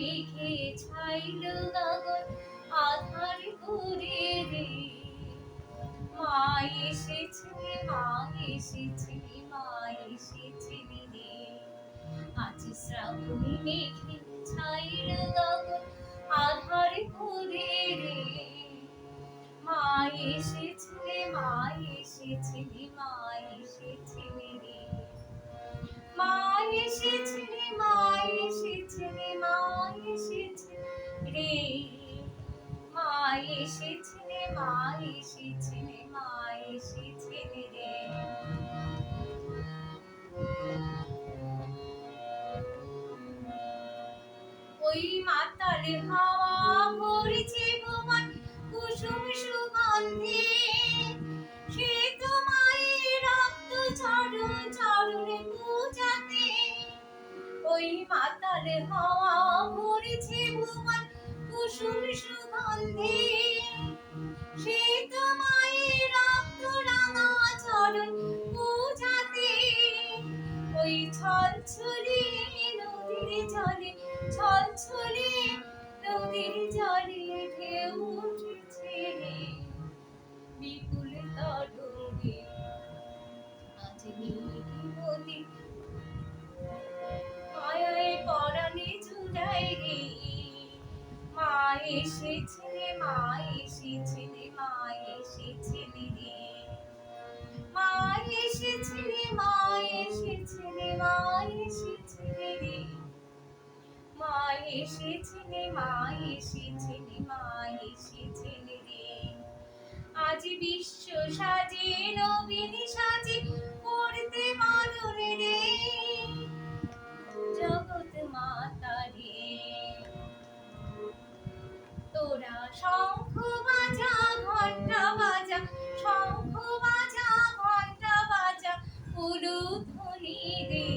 মেঘে ছাইল গগন আধার করে রে। মা এসেছে মা এসেছে মা এসেছে রে আজ শ্রাবণী মেঘে ছাইল গগন আধার করে রে। মা এসেছে মা এসেছে মা এসেছে রে মা মা এসেছে মা মা এসেছে রে ওই মাতাল হাওয়া ভরেছে ভুবন কুসুম সুগন্ধে। সে তো মায়ের রক্ত চরণ চরণে পূজাতে। ওই মাতাল হাওয়া ভরেছে ভুবন কুসুম সুগন্ধে সে তো রক্ত রাঙা চরণ পূজাতে ওই ছলছলে নদীর জলে, ছলছলে নদীর জলে ঢেউ উঠেছে এসেছিলে মা এসেছিলে মা এসেছিলে রে। মা এসেছিলে মা এসেছিলে মা এসেছিলে মা এসেছিলে মা এসেছিলে মা রে। আজ বিশ্ব সাজে, নবীন সাজে শঙ্খ বাজা ঘণ্টা বাজা, শঙ্খ বাজা দে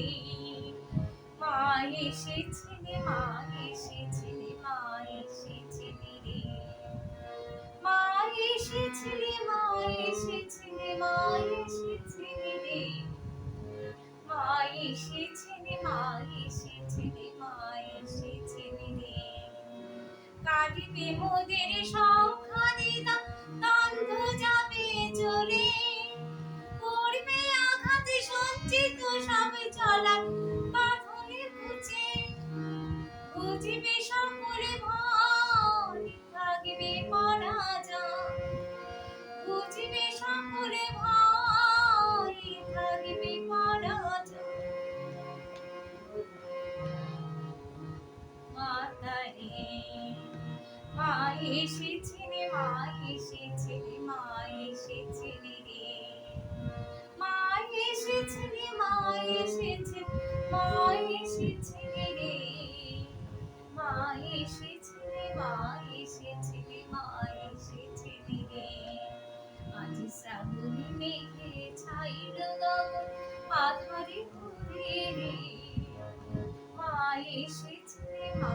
মা এসেছিলে মা এসেছিলে মা এসেছিলে রে। মা কাঁদিবে মোদের সংখ্যা দিদা দ্বন্দ্ব যাবে চলে। করবে আঘাতে বুঝিবে সকলে ভয় থাকবে পরাজয়। মা এসেছে রে মা এসেছে রে মা এসেছে রে। মা এসেছে রে মা এসেছে মা এসেছে রে। মা এসেছে রে মা এসেছে রে মা এসেছে রে। আজ শ্রাবণী মেঘে ছাইল গগন আধারে ঘুরে রে। মা এসেছে রে মা